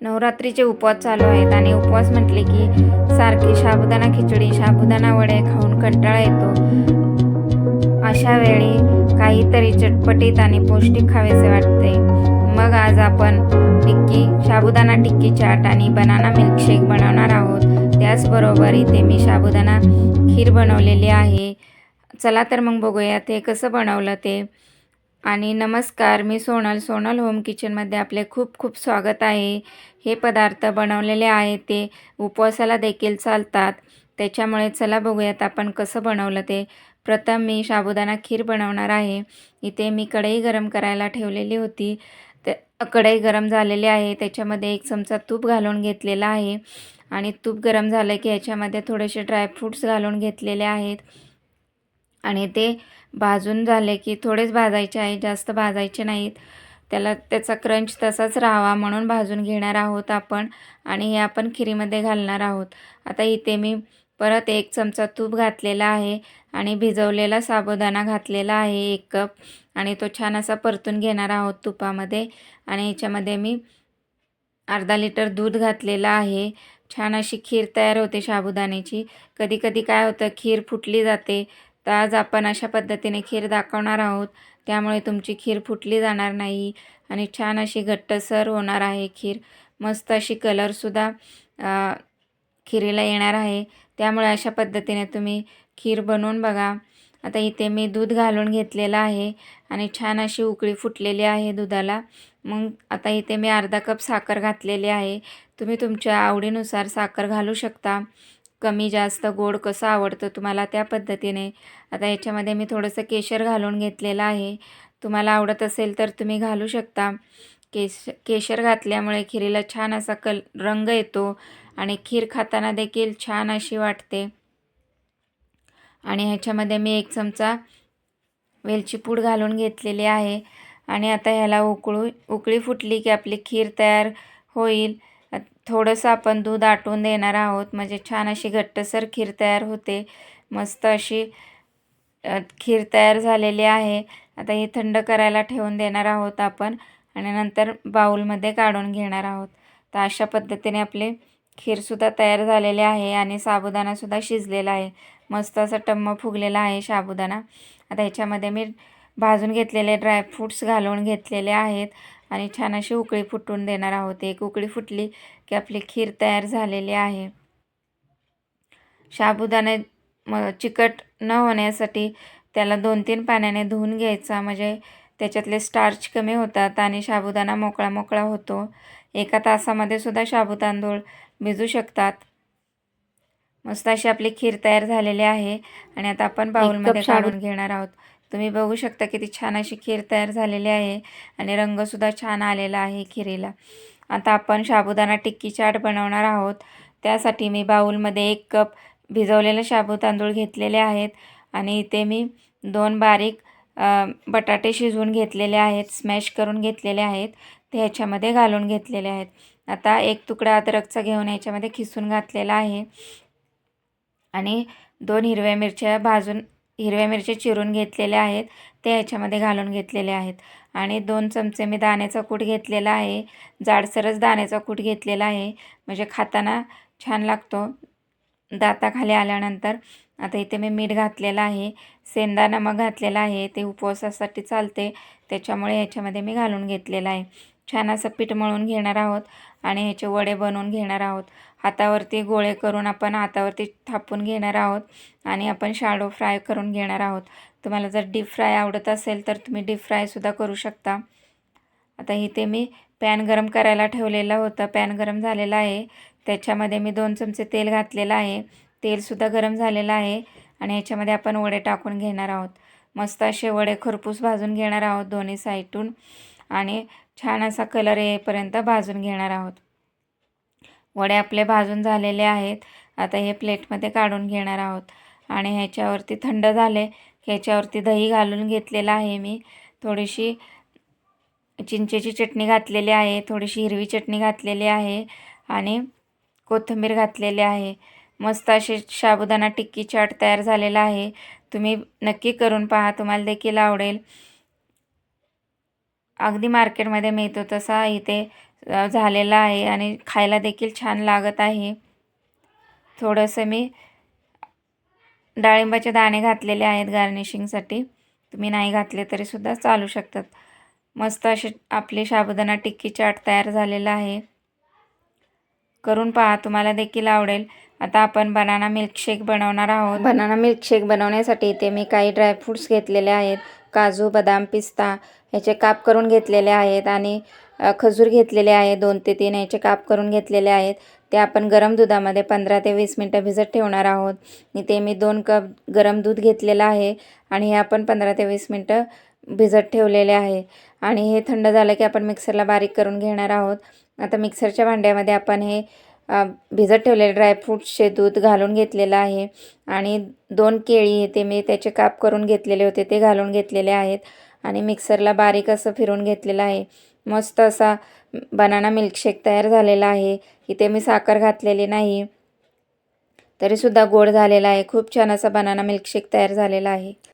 नवरात्रीचे उपवास चालू आहेत आणि उपवास म्हटले की सारखी साबुदाणा खिचडी साबुदाणा वडे खाऊन कंटाळा येतो. अशा वेळी काहीतरी चटपटीत आणि पौष्टिक खावेसे वाटते. मग आज आपण टिक्की साबुदाणा टिक्की चाट आणि बनाना मिल्कशेक बनवणार आहोत. त्याचबरोबर इथे मी साबुदाणा खीर बनवलेली आहे. चला तर मग बघूया ते कसं बनवलं ते. आणि नमस्कार मी सोनल. सोनल होम किचनमध्ये आपले खूप खूप स्वागत आहे. हे पदार्थ बनवलेले आहेत ते उपवासाला देखील चालतात. त्याच्यामुळे चला बघूयात आपण कसं बनवलं ते. प्रथम मी साबुदाणा खीर बनवणार आहे. इथे मी कढई गरम करायला ठेवलेली होती. ते कढई गरम झालेली आहे. त्याच्यामध्ये एक चमचा तूप घालून घेतलेला आहे. आणि तूप गरम झालं की याच्यामध्ये थोडेसे ड्रायफ्रूट्स घालून घेतलेले आहेत. आणि ते भाजून झाले की थोडेच भाजायचे आहे जास्त भाजायचे नाहीत. त्याला त्याचा क्रंच तसाच राहावा म्हणून भाजून घेणार आहोत आपण आणि हे आपण खिरीमध्ये घालणार आहोत. आता इथे मी परत एक चमचा तूप घातलेला आहे आणि भिजवलेला साबुदाणा घातलेला आहे एक कप. आणि तो छान असा परतून घेणार आहोत तुपामध्ये. आणि याच्यामध्ये मी अर्धा लिटर दूध घातलेलं आहे. छान अशी खीर तयार होते साबुदाण्याची. कधी कधी काय होतं खीर फुटली जाते. तर आज आपण अशा पद्धतीने खीर दाखवणार आहोत. त्यामुळे तुमची खीर फुटली जाणार नाही आणि छान अशी घट्टसर होणार आहे खीर. मस्त अशी कलरसुद्धा खिरीला येणार आहे. त्यामुळे अशा पद्धतीने तुम्ही खीर बनवून बघा. आता इथे मी दूध घालून घेतलेलं आहे आणि छान अशी उकळी फुटलेली आहे दुधाला. मग आता इथे मी अर्धा कप साखर घातलेली आहे. तुम्ही तुमच्या आवडीनुसार साखर घालू शकता. कमी जास्त गोड कसं आवडतं तुम्हाला त्या पद्धतीने. आता याच्यामध्ये मी थोडंसं केशर घालून घेतलेलं आहे. तुम्हाला आवडत असेल तर तुम्ही घालू शकता. केश केशर घातल्यामुळे खिरीला छान असा कल रंग येतो आणि खीर खाताना देखील छान अशी वाटते. आणि ह्याच्यामध्ये मी एक चमचा वेलची पूड घालून घेतलेली आहे. आणि आता ह्याला उकळू उकळी फुटली की आपली खीर तयार होईल. थोडंसं आपण दूध आटवून देणार आहोत. म्हणजे छान अशी घट्टसर खीर तयार होते. मस्त अशी खीर तयार झालेली आहे. आता ही थंड करायला ठेवून देणार आहोत आपण आणि नंतर बाऊलमध्ये काढून घेणार आहोत. तर अशा पद्धतीने आपले खीरसुद्धा तयार झालेले आहे आणि साबुदाणासुद्धा शिजलेला आहे. मस्त असं टम्म फुगलेला आहे साबुदाणा. आता ह्याच्यामध्ये मी भाजून घेतलेले ड्रायफ्रूट्स घालून घेतलेले आहेत. आणि छान अशी उकळी फुटून देणार आहोत. एक उकळी फुटली की आपली खीर तयार झालेली आहे. साबुदाणे म चिकट न होण्यासाठी त्याला दोन तीन पाण्याने धुवून घ्यायचा. म्हणजे त्याच्यातले स्टार्च कमी होतात आणि साबुदाणा मोकळा मोकळा होतो. एका तासामध्ये सुद्धा साबू तांदूळ भिजू शकतात. मस्त अशी आपली खीर तयार झालेली आहे. आणि आता आपण बाउलमध्ये काढून घेणार आहोत. तुम्ही बघू शकता किती छान अशी खीर तयार झालेली आहे. आणि रंगसुद्धा छान आलेला आहे खिरीला. आता आपण साबुदाणा टिक्की चाट बनवणार आहोत. त्यासाठी मी बाऊलमध्ये एक कप भिजवलेले शाबू तांदूळ घेतलेले आहेत. आणि इथे मी दोन बारीक बटाटे शिजवून घेतलेले आहेत. स्मॅश करून घेतलेले आहेत. ते ह्याच्यामध्ये घालून घेतलेले आहेत. आता एक तुकडा अद्रकचा घेऊन याच्यामध्ये खिसून घातलेला आहे. आणि दोन हिरव्या मिरच्या भाजून हिरव्या मिरच्या चिरून घेतलेल्या आहेत. ते ह्याच्यामध्ये घालून घेतलेले आहेत. आणि दोन चमचे मी दाण्याचा कूट घेतलेला आहे. जाडसरच दाण्याचा कूट घेतलेला आहे. म्हणजे खाताना छान लागतो. दाताखाली आल्यानंतर आता इथे मी मीठ घातलेलं आहे. सेंदा नमक घातलेला आहे. ते उपवासासाठी चालते. त्याच्यामुळे ह्याच्यामध्ये मी घालून घेतलेलं आहे. छान असं पीठ मळून घेणार आहोत आणि ह्याचे वडे बनवून घेणार आहोत. हातावरती गोळे करून आपण हातावरती थापून घेणार आहोत आणि आपण शाडो फ्राय करून घेणार आहोत. तुम्हाला जर डीप फ्राय आवडत असेल तर तुम्ही डीप फ्रायसुद्धा करू शकता. आता इथे मी पॅन गरम करायला ठेवलेलं होतं. पॅन गरम झालेलं आहे. त्याच्यामध्ये मी दोन चमचे तेल घातलेलं आहे. तेलसुद्धा गरम झालेलं आहे आणि ह्याच्यामध्ये आपण वडे टाकून घेणार आहोत. मस्त असे वडे खरपूस भाजून घेणार आहोत दोन्ही साईडून आणि छान असा कलर येईपर्यंत भाजून घेणार आहोत. वडे आपले भाजून झालेले आहेत. आता हे प्लेटमध्ये काढून घेणार आहोत. आणि ह्याच्यावरती थंड झाले ह्याच्यावरती दही घालून घेतलेलं आहे मी. थोडीशी चिंचेची चटणी घातलेली आहे. थोडीशी हिरवी चटणी घातलेली आहे. आणि कोथिंबीर घातलेली आहे. मस्त असे साबुदाणा टिक्की चाट तयार झालेला आहे. तुम्ही नक्की करून पहा. तुम्हाला देखील आवडेल. अगदी मार्केटमध्ये मिळतो तसा इथे झालेला आहे आणि खायला देखील छान लागत आहे. थोडंसं मी डाळिंबाचे दाणे घातलेले आहेत गार्निशिंगसाठी तुम्ही नाही घातले तरीसुद्धा चालू शकतात. मस्त अशी आपली साबुदाणा टिक्की चाट तयार झालेला आहे. करून पहा तुम्हाला देखील आवडेल. आता आपण बनाना मिल्कशेक बनवणार आहोत. बनाना मिल्कशेक बनवण्यासाठी इथे मी काही ड्रायफ्रूट्स घेतलेले आहेत. काजू बदाम पिस्ता ह्याचे काप करून घेतलेले आहेत आणि खजूर घेतलेले आहे दोन ते तीन ह्याचे काप करून घेतलेले आहेत. ते आपण गरम दुधामध्ये पंधरा ते वीस मिनटं भिजत ठेवणार आहोत. इथे मी दोन कप गरम दूध घेतलेलं आहे आणि हे आपण पंधरा ते वीस मिनटं भिजत ठेवलेले आहे. आणि हे थंड झालं की आपण मिक्सरला बारीक करून घेणार आहोत. आता मिक्सरच्या भांड्यामध्ये आपण हे भिजत ठेवलेले ड्रायफ्रूट्सचे दूध घालून घेतलेलं आहे. आणि दोन केळी ते मी त्याचे काप करून घेतलेले होते ते घालून घेतलेले आहेत. आणि मिक्सरला बारीक असं फिरून घेतलेलं आहे. मस्त असा बनाना मिल्कशेक तयार झालेला आहे. इथे मी साखर घातलेली नाही. तरीसुद्धा गोड झालेला आहे. खूप छान असा बनाना मिल्कशेक तयार झालेला आहे.